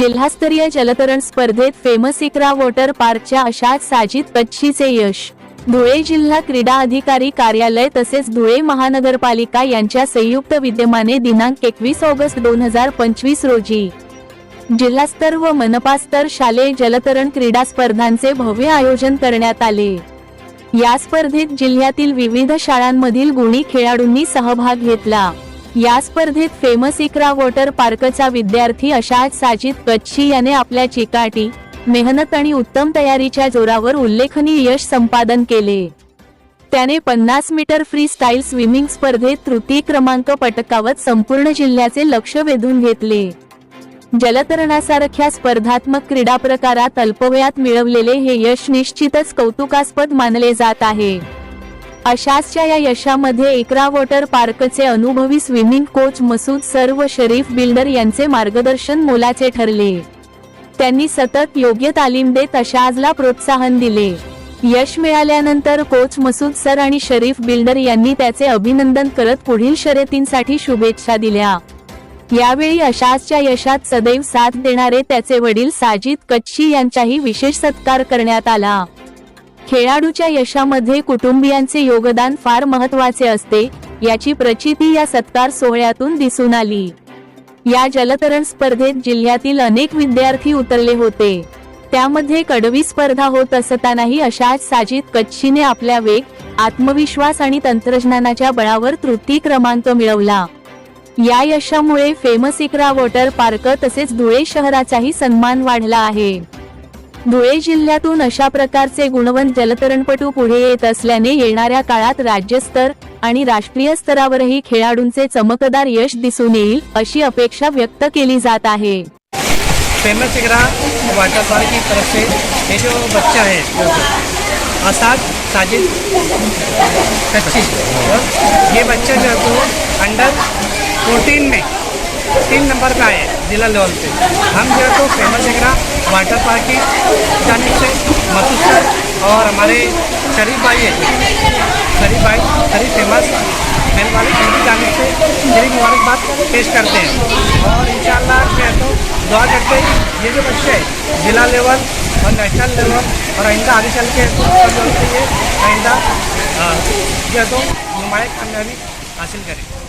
जिल्हास्तरीय जलतरण स्पर्धेत फेमस इकरा वॉटर पार्कच्या अशाच साजिद कच्छीचे यश. धुळे जिल्हा क्रीडा अधिकारी कार्यालय तसेच धुळे महानगरपालिका यांच्या संयुक्त विद्यमाने दिनांक एकवीस ऑगस्ट दोन हजार पंचवीस रोजी. जिल्हास्तर व मनपास्तर शालेय जलतरण क्रीडा स्पर्धांचे भव्य आयोजन करण्यात आले. या स्पर्धेत जिल्ह्यातील विविध शाळांमधील गुणी खेळाडूंनी सहभाग घेतला. या स्पर्धेत फेमस इकरा वॉटर पार्कचा विद्यार्थी अशाच साजिद कच्छी याने आपल्या चिकाटी मेहनत आणि उत्तम तयारीच्या जोरावर उल्लेखनीय यश संपादन केले. त्याने पन्नास मीटर फ्री स्टाईल स्विमिंग स्पर्धेत तृतीय क्रमांक पटकावत संपूर्ण जिल्ह्याचे लक्ष वेधून घेतले. जलतरणासारख्या स्पर्धात्मक क्रीडा प्रकारात अल्पवयात मिळवलेले हे यश निश्चितच कौतुकास्पद मानले जात आहे. अशाचच्या या यशामध्ये एकरा वॉटर पार्कचे अनुभवी स्विमिंग कोच मसूद सर व शरीफ बिल्डर यांचे मार्गदर्शन मोलाचे ठरले. त्यांनी सतत योग्य तालीम देत अशाजला प्रोत्साहन दिले. यश मिळाल्यानंतर कोच मसूद सर आणि शरीफ बिल्डर यांनी त्याचे अभिनंदन करत पुढील शर्यतींसाठी शुभेच्छा दिल्या. यावेळी अशाचच्या यशात सदैव साथ देणारे त्याचे वडील साजिद कच्छी यांचाही विशेष सत्कार करण्यात आला. खेळाडूच्या यशामध्ये कुटुंबियांचे योगदान फार महत्त्वाचे असते याची प्रचिती या सत्कार सोहळ्यातून दिसून आली. या जलतरण स्पर्धेत जिल्ह्यातील अनेक विद्यार्थी उतरले होते. त्यामध्ये कडवी स्पर्धा होत असतानाही अशाच साजिद कच्छीने आपल्या वेग आत्मविश्वास आणि तंत्रज्ञानाच्या बळावर तृतीय क्रमांक मिळवला. या यशामुळे फेमस इकरा वॉटर पार्क तसेच धुळे शहराचाही सन्मान वाढला आहे. धुळे जिल्ह्यातून अशा प्रकारचे गुणवंत जलतरणपटू पुढे येत असल्याने येणाऱ्या काळात राज्यस्तर आणि राष्ट्रीय स्तरावरही खेळाडूंचे चमकदार यश दिसून येईल अशी अपेक्षा व्यक्त केली जात आहे. फेमस इकरा वाटर पार्क की तरफ से ये जो बच्चा है असाद साजिद कच्ची ये बच्चा जो है तो अंडर फोर्टीन में तीन नंबर का है, जिला लेवल पे। हम जो है तो फ़ेमस इकरा वाटर पार्क की जाने से मसूद सर और हमारे शरीफ भाई है। शरीफ भाई, शरीफ फ़ेमस मेरे वाले, उनकी जाने से मेरी मुबारकबाद पेश करते हैं। और इंशाल्लाह जो है तो दुआ करते हैं, ये जो बच्चे हैं, जिला लेवल और नेशनल लेवल और आइंदा आगे चल के पे आइंदा जो है तो नुमाया कामयाबी हासिल करें।